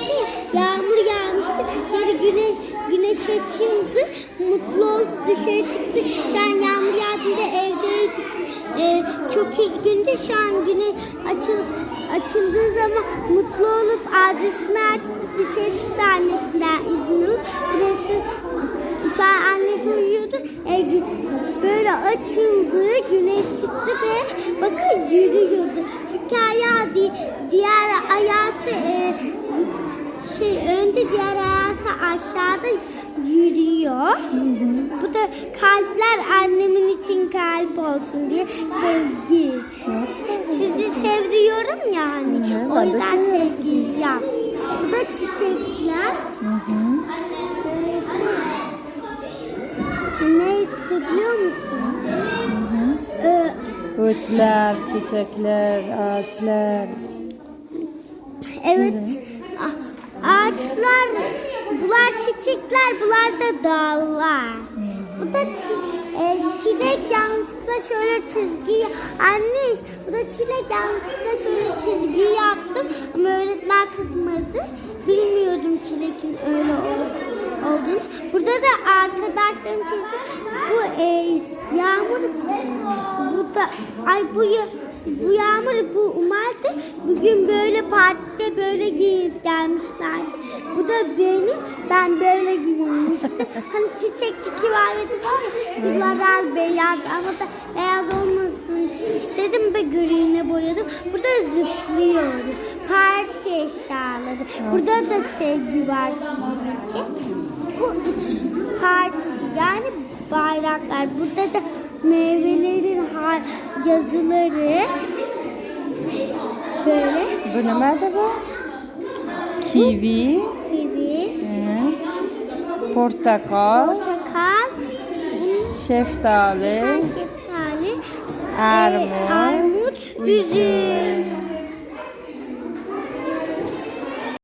gelmişti ya. Yağmur gelmişti. Geri güne, güneş açıldı. Mutlu oldu. Dışarı çıktı. Şu an yağmur yağdığında evdeydik. Ee, çok üzgündü. Şu an güne açıl, açıldığı zaman mutlu olup adresini açtı. Dışarı çıktı annesinden izin alıp. Şu an annesi uyuyordu. E, gü- böyle açıldı, güneş çıktı ve bakın yürüyordu. Di- diğer ayağısı e, şey önde diğer ayağısı aşağıda yürüyor. Bu da kalpler annemin için kalp olsun diye sevgi. Sizi seviyorum yani. Hı O yüzden sevgi yap. Bu da çiçekler. Hı hı. Neydi biliyor musun? Ee, Ötler, çiçekler, ağaçlar. evet. A- Ağaçlar, bunlar çiçekler, bunlar da dağlar. Bu da e, çilek yanlışlıkla şöyle çizgi anne bu da çilek yanlışlıkla şöyle çizgi yaptım ama öğretmen kızmadı. Bilmiyordum çilekin öyle ol- olduğunu. Burada da arkadaşlarım çizdi. Bu e, yağmur bu da ay bu bu yağmur bu umardı bugün böyle partide böyle giyinip gelmişlerdi. Bu da benim ben böyle giyinmiştim. hani çiçekli kivayeti var ya şuralar beyaz ama da beyaz olmasın istedim ve green'e boyadım. Burada zıplıyorum. Parti eşyaları. Burada da sevgi var sizin için. Bu iç parti yani bayraklar. Burada da meyvelerin yazıları. Böyle. Bu ne bu? Kivi, kivi, hı. portakal, portakal, şeftali, şeftali, armut, e, armut, üzüm.